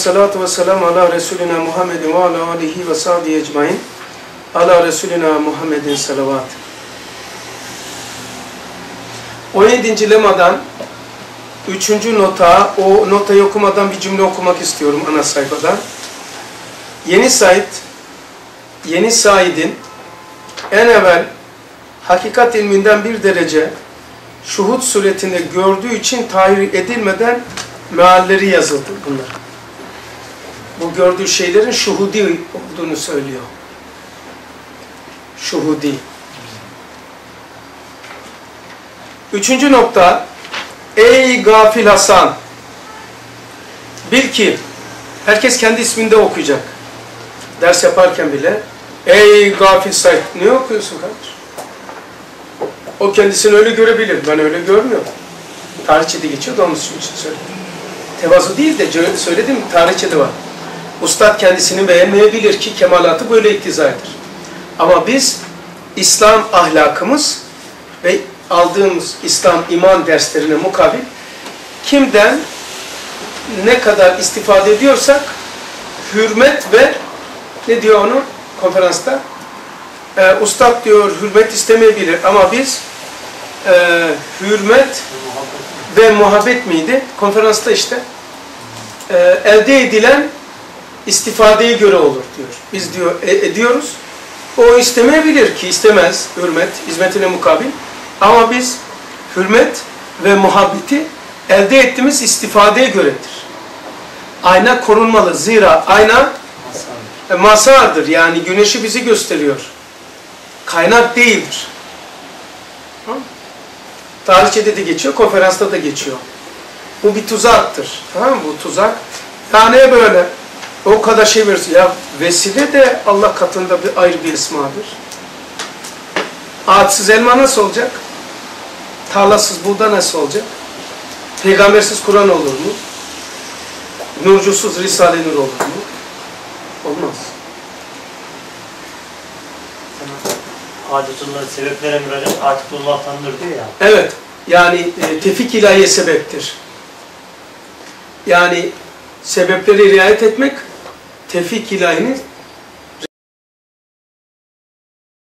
salatu ve selamu ala Resulina Muhammedin ve ala alihi ve sahbihi ecmain. Ala Resulina Muhammedin salavat. 17. lemadan 3. nota, o notayı okumadan bir cümle okumak istiyorum ana sayfadan. Yeni Said, Yeni Said'in en evvel hakikat ilminden bir derece şuhut suretini gördüğü için tahir edilmeden mealleri yazıldı bunlar. Bu gördüğü şeylerin şuhudi olduğunu söylüyor. Şuhudi. Üçüncü nokta, ey gafil Hasan, bil ki, herkes kendi isminde okuyacak. Ders yaparken bile, ey gafil Said, ne okuyorsun kardeşim? O kendisini öyle görebilir, ben öyle görmüyorum. Tarihçede geçiyor da onun için söyledim. Tevazu değil de söyledim tarihçede var. Ustad kendisini beğenmeyebilir ki kemalatı böyle iktizadır. Ama biz İslam ahlakımız ve aldığımız İslam iman derslerine mukabil kimden ne kadar istifade ediyorsak hürmet ve ne diyor onu konferansta? Ee, ustad diyor hürmet istemeyebilir ama biz e, hürmet ve muhabbet miydi? Konferansta işte e, elde edilen istifadeye göre olur diyor. Biz diyor e, ediyoruz. O istemeyebilir ki istemez hürmet, hizmetine mukabil. Ama biz hürmet ve muhabbeti elde ettiğimiz istifadeye göredir. Ayna korunmalı. Zira ayna e, masardır. Yani güneşi bizi gösteriyor. Kaynak değildir. Tarihçede de geçiyor, konferansta da geçiyor. Bu bir tuzaktır. Tamam mı? Bu tuzak. Yani böyle o kadar şey verirsin. Ya vesile de Allah katında bir ayrı bir ismadır. Ağaçsız elma nasıl olacak? Tarlasız buğda nasıl olacak? Peygambersiz Kur'an olur mu? Nurcusuz Risale Nur olur mu? Olmaz. Adetullah'ın sebeplere müracaat Atifullah'tandır diyor ya. Evet. Yani e, tefik ilahiye sebeptir. Yani sebepleri riayet etmek tefik ilahinin